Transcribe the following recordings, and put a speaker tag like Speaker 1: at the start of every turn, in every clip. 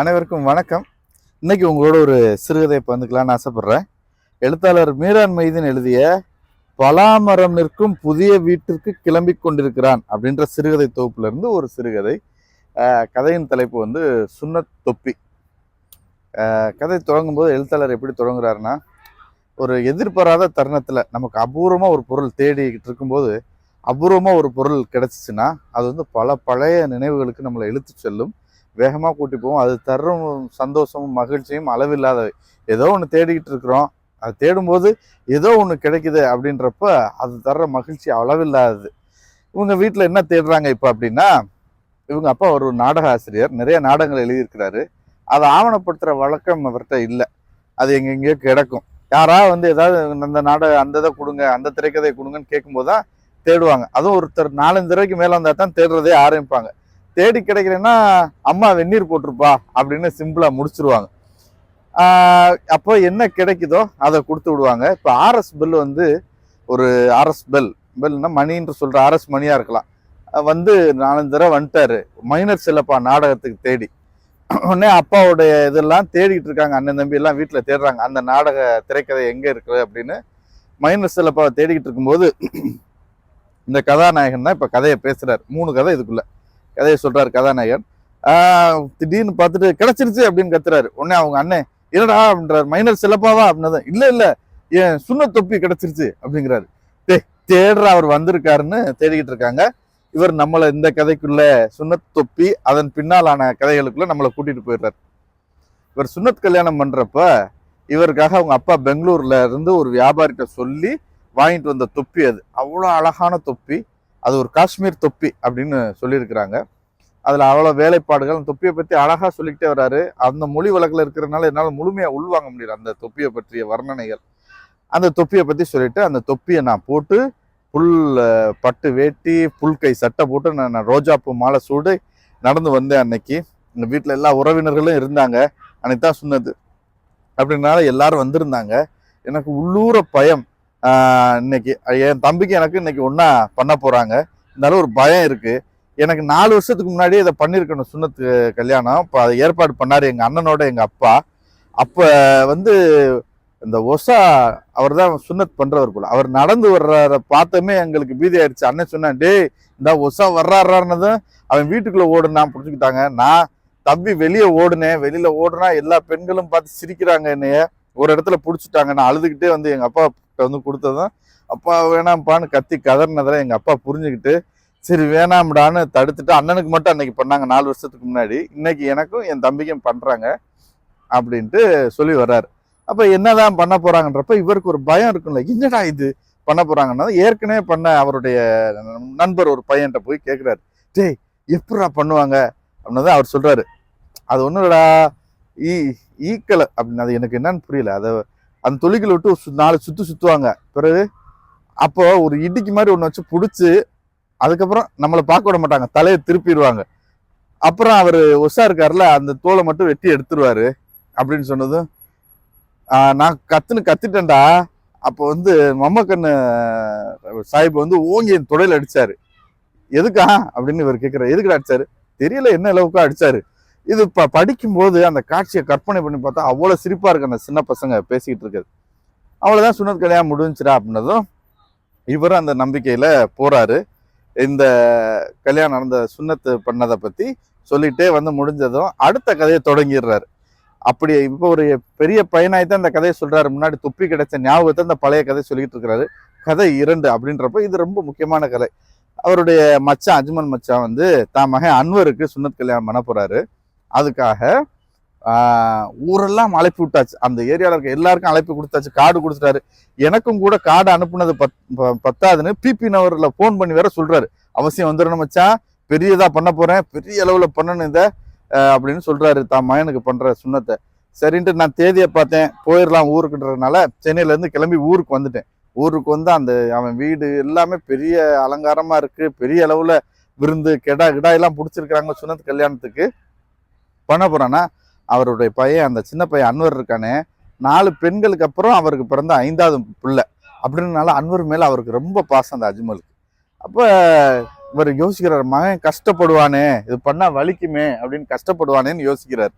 Speaker 1: அனைவருக்கும் வணக்கம். இன்றைக்கி உங்களோட ஒரு சிறுகதையை பந்துக்கலான்னு ஆசைப்பட்றேன். எழுத்தாளர் மீரான் மைதீன் எழுதிய பலாமரம் நிற்கும் புதிய வீட்டிற்கு கிளம்பி கொண்டிருக்கிறான் அப்படின்ற சிறுகதை தொகுப்புலேருந்து ஒரு சிறுகதை கதையின் தலைப்பு வந்து சுண்ணத் தொப்பி. கதை தொடங்கும் போது எழுத்தாளர் எப்படி தொடங்குறாருன்னா ஒரு எதிர்பாராத தருணத்தில் நமக்கு அபூர்வமாக ஒரு பொருள் தேடிக்கிட்டு இருக்கும்போது அபூர்வமாக ஒரு பொருள் கிடைச்சிச்சுன்னா அது வந்து பல பழைய நினைவுகளுக்கு நம்மளை இழுத்து செல்லும் வேகமாக கூட்டி போவோம். அது தரும் சந்தோஷமும் மகிழ்ச்சியும் அளவில்லாதவை ஏதோ ஒன்று தேடிக்கிட்டு இருக்கிறோம். அது தேடும்போது ஏதோ ஒன்று கிடைக்குது அப்படின்றப்ப அது தர்ற மகிழ்ச்சி அளவில்லாதது. இவங்க வீட்டில் என்ன தேடுறாங்க இப்போ அப்படின்னா இவங்க அப்பா ஒரு நாடக ஆசிரியர் நிறைய நாடகங்கள் எழுதியிருக்கிறாரு. அதை ஆவணப்படுத்துகிற வழக்கம் அவர்கிட்ட இல்லை. அது எங்கெங்கேயோ கிடக்கும். யாரா வந்து ஏதாவது அந்த நாடக அந்த இதை கொடுங்க அந்த திரைக்கதையை கொடுங்கன்னு கேட்கும்போது தான் தேடுவாங்க. அதுவும் ஒருத்தர் நாலஞ்சு தடவைக்கு மேலே வந்தால் தான் தேடுறதே ஆரம்பிப்பாங்க. தேடி கிடைக்கலன்னா அம்மா வெந்நீர் போட்டிருப்பா அப்படின்னு சிம்பிளாக முடிச்சிருவாங்க. அப்போ என்ன கிடைக்குதோ அதை கொடுத்து விடுவாங்க. இப்போ ஆர்எஸ் பெல் வந்து ஒரு ஆர்எஸ் பெல் பெல்னா மணின்னு சொல்கிற ஆர்எஸ் மணியாக இருக்கலாம். வந்து நாலஞ்சு தடவை வந்துட்டாரு. மைனர் செல்லப்பா நாடகத்துக்கு தேடி. உடனே அப்பாவுடைய இதெல்லாம் தேடிக்கிட்டு இருக்காங்க. அண்ணன் தம்பி எல்லாம் வீட்டில் தேடுறாங்க. அந்த நாடக திரைக்கதை எங்கே இருக்குது அப்படின்னு. மைனர் செல்லப்பாவை தேடிக்கிட்டு இருக்கும்போது இந்த கதாநாயகன் தான் இப்போ கதையை பேசுகிறார் மூணு கதை இதுக்குள்ளே. கதையை சொல்றாரு கதாநாயகன். திடீர்னு பார்த்துட்டு கிடைச்சிருச்சு அப்படின்னு கத்துறாரு. உடனே அவங்க அண்ணன் என்னடா அப்படின்றாரு. மைனர் சிலப்பாவா அப்படின்னது இல்ல இல்ல ஏன் சுண்ண தொப்பி கிடைச்சிருச்சு அப்படிங்கிறாரு. டே தேடுற அவர் வந்திருக்காருன்னு தேடிக்கிட்டு இருக்காங்க. இவர் நம்மளை இந்த கதைக்குள்ள சுண்ணத் தொப்பி அதன் பின்னாலான கதைகளுக்குள்ள நம்மளை கூட்டிட்டு போயிடுறாரு. இவர் சுண்ணத் கல்யாணம் பண்றப்ப இவருக்காக அவங்க அப்பா பெங்களூர்ல இருந்து ஒரு வியாபாரிகிட்ட சொல்லி வாங்கிட்டு வந்த தொப்பி அது. அவ்வளோ அழகான தொப்பி. அது ஒரு காஷ்மீர் தொப்பி அப்படின்னு சொல்லியிருக்கிறாங்க. அதில் அவ்வளோ வேலைப்பாடுகள் அந்த தொப்பியை பற்றி அழகாக சொல்லிக்கிட்டே வராரு. அந்த மொழி வழக்கில் இருக்கிறனால என்னால் முழுமையாக உள்வாங்க முடியல அந்த தொப்பியை பற்றிய வர்ணனைகள். அந்த தொப்பியை பற்றி சொல்லிட்டு அந்த தொப்பியை நான் போட்டு புல் பட்டு வேட்டி புல் கை சட்டை போட்டு நான் நான் ரோஜாப்பூ மாலை சூடு நடந்து வந்தேன் அன்னைக்கு. எங்கள் வீட்டில் எல்லா உறவினர்களும் இருந்தாங்க. அன்னைக்கு தான் சொன்னது. அப்படின்னால எல்லாரும் வந்திருந்தாங்க. எனக்கு உள்ளூர பயம். இன்னைக்கு என் தம்பிக்கு எனக்கு இன்னைக்கு ஒன்றா பண்ண போகிறாங்க இருந்தாலும் ஒரு பயம் இருக்குது எனக்கு நாலு வருஷத்துக்கு முன்னாடியே இதை பண்ணியிருக்கணும் சுண்ணத்து கல்யாணம். இப்போ அதை ஏற்பாடு பண்ணார் எங்கள் அண்ணனோட எங்கள் அப்பா. அப்போ வந்து இந்த ஒசா அவர் தான் சுண்ணத் பண்ணுறவர் போல அவர் நடந்து வர்றார பார்த்தமே எங்களுக்கு பீதி ஆயிடுச்சு. அண்ணன் சொன்னான் டேய் இந்த ஒசா வர்றாருன்னதும் அவன் வீட்டுக்குள்ளே ஓடுனான் பிடிச்சிக்கிட்டாங்க நான் தம்பி வெளியே ஓடுனேன். வெளியில் ஓடுனா எல்லா பெண்களும் பார்த்து சிரிக்கிறாங்க என்னைய. ஒரு இடத்துல பிடிச்சிட்டாங்க. நான் அழுதுகிட்டே வந்து எங்கள் அப்பா கிட்ட வந்து கொடுத்ததும் அப்பா வேணாம்ப்பான்னு கத்தி கதறினதில் எங்கள் அப்பா புரிஞ்சுக்கிட்டு சரி வேணாம்டான்னு தடுத்துட்டு அண்ணனுக்கு மட்டும் அன்னைக்கு பண்ணாங்க நாலு வருஷத்துக்கு முன்னாடி. இன்னைக்கு எனக்கும் என் தம்பிக்கும் பண்ணுறாங்க அப்படின்ட்டு சொல்லி வர்றாரு. அப்போ என்னதான் பண்ண போகிறாங்கன்றப்ப இவருக்கு ஒரு பயம் இருக்கும்ல என்னடா இது பண்ண போகிறாங்கன்னா ஏற்கனவே பண்ண அவருடைய நண்பர் ஒரு பையன்கிட்ட போய் கேட்குறாரு டேய் எப்படா பண்ணுவாங்க? அப்படின்னு தான் அவர் சொல்கிறாரு அது ஒன்றும்டா ஈ ஈக்கலை அப்படின்னு அது எனக்கு என்னன்னு புரியல. அதை அந்த தொழில்களை விட்டு சு- நாலு சுற்று சுற்றுவாங்க பிறகு அப்போ ஒரு இடிக்கு மாதிரி ஒன்று வச்சு பிடிச்சி அதுக்கப்புறம் நம்மளை பார்க்க விட மாட்டாங்க. தலையை திருப்பிடுவாங்க. அப்புறம் அவர் ஒசா இருக்கார்ல அந்த தோலை மட்டும் வெட்டி எடுத்துருவாரு அப்படின்னு சொன்னதும் நான் கத்துன்னு கத்திட்டேன்டா. அப்போ வந்து மம்மக்கண்ணு சாஹிப் வந்து ஓங்கி என் தொடையில் அடித்தார் எதுக்கா? அப்படின்னு இவர் கேட்கிறாரு எதுக்குடா அடித்தார் தெரியல என்ன அளவுக்கு அடிச்சாரு. இது இப்போ படிக்கும்போது அந்த காட்சியை கற்பனை பண்ணி பார்த்தா அவ்வளோ சிரிப்பாக இருக்குது அந்த சின்ன பசங்க பேசிக்கிட்டு இருக்குது அவ்வளோதான் சுனத் கல்யாணம் முடிஞ்சிடா அப்படின்னதும் இவரும் அந்த நம்பிக்கையில் போகிறாரு இந்த கல்யாணம் நடந்த சுண்ணத்து பண்ணதை பற்றி சொல்லிகிட்டே வந்து முடிஞ்சதும் அடுத்த கதையை தொடங்கிடுறாரு. அப்படி இப்போ ஒரு பெரிய பையனாய் தான் இந்த கதையை சொல்கிறாரு முன்னாடி துப்பி கிடைச்ச ஞாபகத்தை இந்த பழைய கதை சொல்லிக்கிட்டு இருக்கிறாரு. கதை இரண்டு அப்படின்றப்ப இது ரொம்ப முக்கியமான கதை. அவருடைய மச்சான் அஜ்மல் மச்சான் வந்து தான் மகன் அன்வருக்கு சுண்ணத் கல்யாணம் பண்ண போகிறாரு அதுக்காக ஊரெல்லாம் அழைப்பு விட்டாச்சு. அந்த ஏரியாவில் இருக்க எல்லாருக்கும் அழைப்பு கொடுத்தாச்சு. கார்டு கொடுத்துட்டாரு. எனக்கும் கூட கார்டு அனுப்புனது பத் ப- பத்தாதுன்னு பிபி நவரில் ஃபோன் பண்ணி வேற சொல்கிறாரு அவசியம் வந்துடணும் மச்சான் பெரியதாக பண்ண போகிறேன் பெரிய அளவில் பண்ணணும் இதை. அப்படின்னு சொல்கிறாரு தான் மகனுக்கு பண்ணுற சுண்ணத்தை. சரின்ட்டு நான் தேதியை பார்த்தேன். போயிடலாம் ஊருக்குன்றதுனால சென்னையிலேருந்து கிளம்பி ஊருக்கு வந்துட்டேன். ஊருக்கு வந்து அந்த அவன் வீடு எல்லாமே பெரிய அலங்காரமாக இருக்குது பெரிய அளவில் விருந்து கெடா கிடா எல்லாம் பிடிச்சிருக்கிறாங்க சுனத் கல்யாணத்துக்கு. பண்ண போகிறோன்னா அவருடைய பையன் அந்த சின்ன பையன் அன்வர் இருக்கானே நாலு பெண்களுக்கு அப்புறம் அவருக்கு பிறந்த ஐந்தாவது பிள்ளை. அப்படின்றனால அன்வர் மேலே அவருக்கு ரொம்ப பாசம் அந்த அஜ்மலுக்கு. அப்போ இவர் யோசிக்கிறார் மகன் கஷ்டப்படுவானே இது பண்ணால் வலிக்குமே அப்படின்னு கஷ்டப்படுவானேன்னு யோசிக்கிறார்.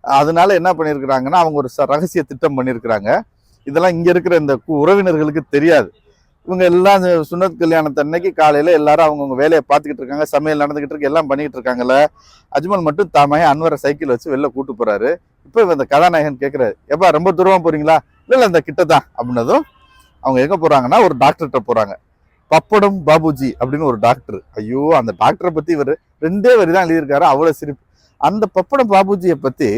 Speaker 1: அதனால என்ன பண்ணியிருக்கிறாங்கன்னா அவங்க ஒரு ச- ரகசிய திட்டம் பண்ணியிருக்கிறாங்க. இதெல்லாம் இங்கே இருக்கிற இந்த கு- உறவினர்களுக்கு தெரியாது. இவங்க எல்லாம் இந்த கல்யாணத்து அன்னைக்கு காலையில் எல்லாரும் அவங்கவுங்க வேலையை பார்த்துக்கிட்டு இருக்காங்க சமையல் நடந்துக்கிட்டு இருக்கு எல்லாம் பண்ணிக்கிட்டு இருக்காங்கல்ல. அஜ்மல் மட்டும் தாமையை அன்வரை சைக்கிள் வச்சு வெளில கூட்டு போறாரு. இப்போ இந்த கதாநாயகன் கேட்குறாரு எப்பா ரொம்ப தூரமாக போறீங்களா? இல்லை இல்லை இந்த கிட்ட தான் அப்படின்னதும் அவங்க எங்கே போகிறாங்கன்னா ஒரு டாக்டர்கிட்ட போகிறாங்க பப்படம் பாபுஜி அப்படின்னு ஒரு டாக்டர் ஐயோ அந்த டாக்டரை பற்றி இவர் ரெண்டே வரி தான் எழுதியிருக்காரு அவ்வளோ சிரிப்பு. அந்த பப்படம் பாபுஜியை பற்றி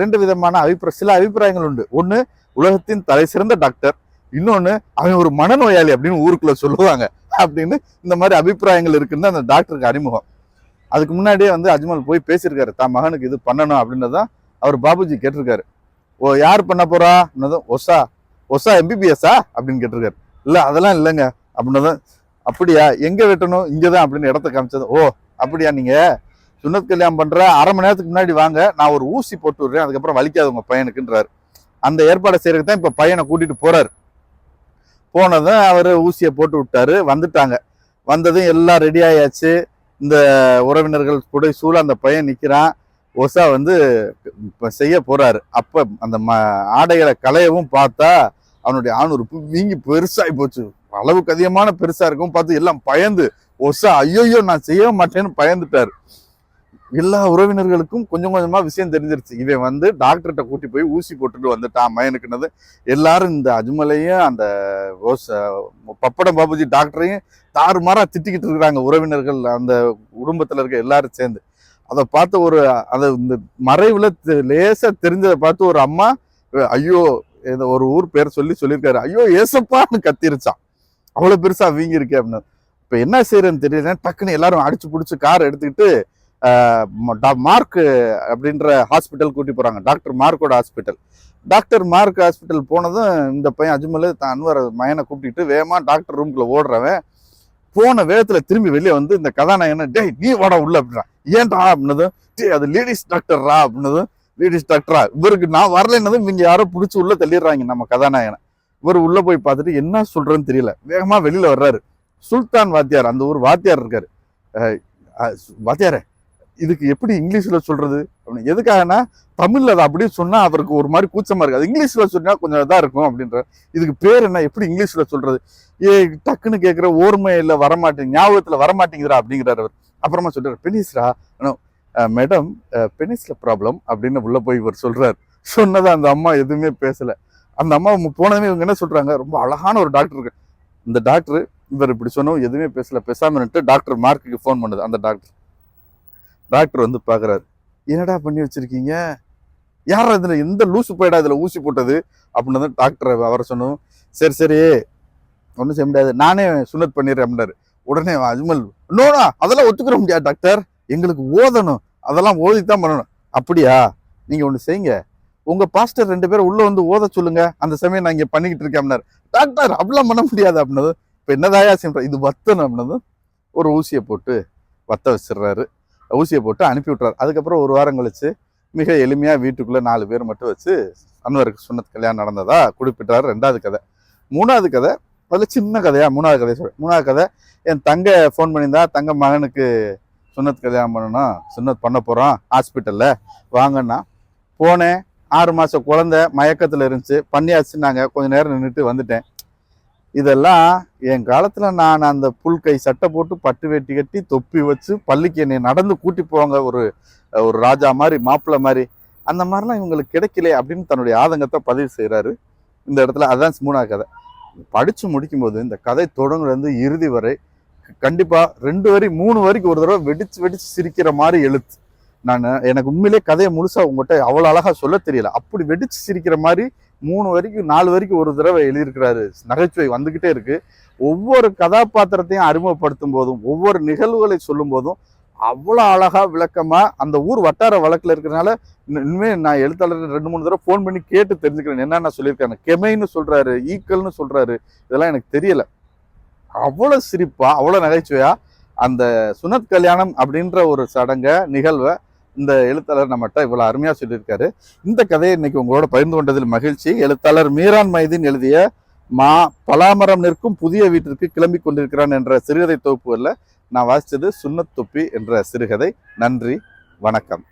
Speaker 1: ரெண்டு விதமான அபிப்பிராய சில அபிப்பிராயங்கள் உண்டு. ஒன்று உலகத்தின் தலை சிறந்த டாக்டர் இன்னொன்று அவன் ஒரு மனநோயாளி அப்படின்னு ஊருக்குள்ளே சொல்லுவாங்க. அப்படின்னு இந்த மாதிரி அபிப்பிராயங்கள் இருக்குன்னு அந்த டாக்டருக்கு அறிமுகம். அதுக்கு முன்னாடியே வந்து அஜ்மல் போய் பேசியிருக்காரு. தான் மகனுக்கு இது பண்ணணும் அப்படின்றதான் அவர் பாபுஜி கேட்டிருக்காரு. ஓ யார் பண்ண போறா? அப்படின்னதும் ஒசா ஒசா எம்பிபிஎஸ்ஸா அப்படின்னு கேட்டிருக்காரு. இல்லை அதெல்லாம் இல்லைங்க. அப்படின்னதும் அப்படியா எங்கே வெட்டணும்? இங்கே தான் அப்படின்னு இடத்த காமிச்சது ஓ அப்படியா நீங்கள் சுன்னத் கல்யாணம் பண்ணுற அரை மணி நேரத்துக்கு முன்னாடி வாங்க நான் ஒரு ஊசி போட்டு விடுறேன். அதுக்கப்புறம் வலிக்காது உங்கள் பையனுக்குன்றாரு. அந்த ஏற்பாடை செய்யறதுக்கு தான் இப்போ பையனை கூட்டிகிட்டு போகிறார் போனதும் அவர் ஊசியை போட்டு விட்டாரு. வந்துட்டாங்க. வந்ததும் எல்லாம் ரெடி ஆயாச்சு. இந்த உறவினர்கள் கூட சூழ அந்த பையன் நிற்கிறான் ஒசா வந்து இப்போ செய்ய போகிறாரு அப்போ அந்த ம ஆடைகளை களையவும் பார்த்தா அவனுடைய ஆணுறுப்பு வீங்கி பெருசாகி போச்சு. அளவுக்கு அதிகமான பெருசாக இருக்கும். பார்த்து எல்லாம் பயந்து ஒசா ஐயோ நான் செய்ய மாட்டேன்னு பயந்துட்டாரு. எல்லா உறவினர்களுக்கும் கொஞ்சம் கொஞ்சமாக விஷயம் தெரிஞ்சிருச்சு. இவன் வந்து டாக்டர்கிட்ட கூட்டி போய் ஊசி போட்டுட்டு வந்துட்டான் மயனுக்குனது எல்லாரும் இந்த அஜ்மலையும் அந்த ஓச- பப்படம் பாபுஜி டாக்டரையும் தாறுமாறாக திட்டிக்கிட்டு இருக்கிறாங்க உறவினர்கள் அந்த குடும்பத்தில் இருக்க எல்லாரும் சேர்ந்து. அதை பார்த்து ஒரு அதை இந்த மறைவில் லேசாக தெரிஞ்சதை பார்த்து ஒரு அம்மா ஐயோ ஏதோ ஒரு ஊர் பேர் சொல்லி சொல்லியிருக்காரு. ஐயோ ஏசப்பான்னு கத்திருச்சான். அவ்வளோ பெருசாக வீங்கிருக்கே அப்படின்னு. இப்போ என்ன செய்யறதுன்னு தெரியல. டக்குன்னு எல்லாரும் அடிச்சு பிடிச்சி கார் எடுத்துக்கிட்டு மார்க் அப்படின்ற ஹாஸ்பிட்டல் கூட்டி போகிறாங்க டாக்டர் மார்க்கோட ஹாஸ்பிட்டல் டாக்டர் மார்க் ஹாஸ்பிட்டல் போனதும் இந்த பையன் அஜ்மல் தான் அன்வர் மயனை கூப்பிட்டுட்டு வேகமாக டாக்டர் ரூம்குள்ள ஓடுறவன் போன வேகத்தில் திரும்பி வெளியே வந்து இந்த கதாநாயகனை டேய் நீ வாடா உள்ள அப்படின்னா ஏன்டா அப்படின்னதும் டே அது லேடிஸ் டாக்டர்ரா அப்படின்னதும் லேடிஸ் டாக்டரா இவருக்கு நான் வரலைன்னதும் இவங்க யாரோ பிடிச்சி உள்ளே தள்ளிடுறாங்க நம்ம கதாநாயகனை. இவர் உள்ளே போய் பார்த்துட்டு என்ன சொல்கிறேன்னு தெரியல. வேகமாக வெளியில் வர்றாரு. சுல்தான் வாத்தியார் அந்த ஊர் வாத்தியார் இருக்காரு. வாத்தியாரே இதுக்கு எப்படி இங்கிலீஷில் சொல்கிறது அப்படின்னு. எதுக்காகனா தமிழில் அதை அப்படியே சொன்னால் அவருக்கு ஒரு மாதிரி கூச்சமாக இருக்காது. இங்கிலீஷில் சொன்னால் கொஞ்சம் இதாக இருக்கும் அப்படின்ற இதுக்கு பேர் என்ன? எப்படி இங்கிலீஷில் சொல்கிறது ஏ டக்குன்னு கேட்குற ஓர்மையில் வரமாட்டேங்க ஞாபகத்தில் வரமாட்டேங்கிறா அப்படிங்கிறாரு அவர். அப்புறமா சொல்கிறார் பெனிஸ்ரா மேடம் பெனிஸ்ல ப்ராப்ளம் அப்படின்னு உள்ளே போய் இவர் சொல்கிறார் சொன்னதை அந்த அம்மா எதுவுமே பேசலை. அந்த அம்மா போனதுமே இவங்க என்ன சொல்கிறாங்க ரொம்ப அழகான ஒரு டாக்டர் இருக்கு. இந்த டாக்டர் இவர் இப்படி சொன்னோம் எதுவுமே பேசல. பேசாமல் டாக்டர் மார்க்குக்கு ஃபோன் பண்ணுது. அந்த டாக்டர் டாக்டர் வந்து பார்க்குறாரு என்னடா பண்ணி வச்சுருக்கீங்க? யார் இதில் எந்த லூசு போயிடா இதில் ஊசி போட்டது? அப்படின்னு தான் டாக்டரை அவரை சொன்னோம் சரி சரி ஒன்றும் செய்ய முடியாது. நானே சுனத் பண்ணிடுறேன் அப்படின்னாரு. உடனே அஜ்மல் நோனா அதெல்லாம் ஒத்துக்கிற முடியாது டாக்டர் எங்களுக்கு ஓதணும். அதெல்லாம் ஓதித்தான் பண்ணணும். அப்படியா? நீங்கள் ஒன்று செய்யுங்க. உங்கள் பாஸ்டர் ரெண்டு பேரும் உள்ளே வந்து ஓத சொல்லுங்க. அந்த சமயம் நான் இங்கே பண்ணிக்கிட்டு இருக்கேன் அப்படின்னாரு. டாக்டர் அப்படிலாம் பண்ண முடியாது அப்படின்னதும் இப்போ என்னதாயா செய்ய இது வத்தணும் அப்படின்னதும் ஒரு ஊசியை போட்டு வத்த வச்சிடுறாரு. ஊசியை போட்டு அனுப்பி விட்றாரு அதுக்கப்புறம் ஒரு வாரம் கழிச்சு மிக எளிமையாக வீட்டுக்குள்ளே நாலு பேர் மட்டும் வச்சு அன்வருக்கு சுண்ணத் கல்யாணம் நடந்ததா குறிப்பிட்டார். ரெண்டாவது கதை. மூணாவது கதை அதில் சின்ன கதையா மூணாவது கதை சொல்கிறேன் மூணாவது கதை என் தங்க ஃபோன் பண்ணியிருந்தா தங்க மகனுக்கு சுன்னத் கல்யாணம் பண்ணணும் சுன்னத் பண்ண போகிறோம் ஹாஸ்பிட்டலில் வாங்கன்னா போனேன் ஆறு மாதம் குழந்தை மயக்கத்தில் இருந்துச்சு. பண்ணியாச்சுன்னாங்க. கொஞ்ச நேரம் நின்றுட்டு வந்துட்டேன். இதெல்லாம் என் காலத்தில் நான் அந்த புல் கை சட்டை போட்டு பட்டு வெட்டி கட்டி தொப்பி வச்சு பள்ளிக்கு என்னை நடந்து கூட்டி போவாங்க ஒரு ஒரு ராஜா மாதிரி மாப்பிள்ளை மாதிரி. அந்த மாதிரிலாம் இவங்களுக்கு கிடைக்கல அப்படின்னு தன்னுடைய ஆதங்கத்தை பதிவு செய்கிறாரு இந்த இடத்துல அதான் மூணாவது கதை. படித்து முடிக்கும்போது இந்த கதை தொடங்குலேருந்து இறுதி வரை கண்டிப்பாக ரெண்டு வரி மூணு வரைக்கும் ஒரு தடவை வெடிச்சு வெடிச்சு சிரிக்கிற மாதிரி எழுத்து. நான் எனக்கு உண்மையிலே கதையை முழுசாக உங்ககிட்ட அவ்வளோ அழகாக சொல்ல தெரியல. அப்படி வெடிச்சு சிரிக்கிற மாதிரி மூணு வரைக்கும் நாலு வரைக்கும் ஒரு தடவை எழுதியிருக்கிறாரு. நகைச்சுவை வந்துக்கிட்டே இருக்கு. ஒவ்வொரு கதாபாத்திரத்தையும் அறிமுகப்படுத்தும் போதும் ஒவ்வொரு நிகழ்வுகளை சொல்லும் போதும் அவ்வளோ அழகாக விளக்கமாக அந்த ஊர் வட்டார வழக்கில் இருக்கிறனால இன்னும் நான் எழுத்தாளர் ரெண்டு மூணு தடவை ஃபோன் பண்ணி கேட்டு தெரிஞ்சுக்கிறேன். என்னென்ன சொல்லியிருக்காங்க கெமைன்னு சொல்கிறாரு ஈக்கல்னு சொல்கிறாரு இதெல்லாம் எனக்கு தெரியலை. அவ்வளோ சிரிப்பாக அவ்வளோ நகைச்சுவையாக அந்த சுனத் கல்யாணம் அப்படின்ற ஒரு சடங்கை நிகழ்வை இந்த எழுத்தாளர் நம்மகிட்ட இவ்வளோ அருமையாக சொல்லியிருக்காரு. இந்த கதையை இன்னைக்கு உங்களோட பகிர்ந்து கொண்டதில் மகிழ்ச்சி. எழுத்தாளர் மீரான் மைதீன் எழுதிய மா பலாமரம் நிற்கும் புதிய வீட்டிற்கு கிளம்பி கொண்டிருக்கிறான் என்ற சிறுகதை தொகுப்புகளில் நான் வாசித்தது சுன்னத் தொப்பி என்ற சிறுகதை. நன்றி. வணக்கம்.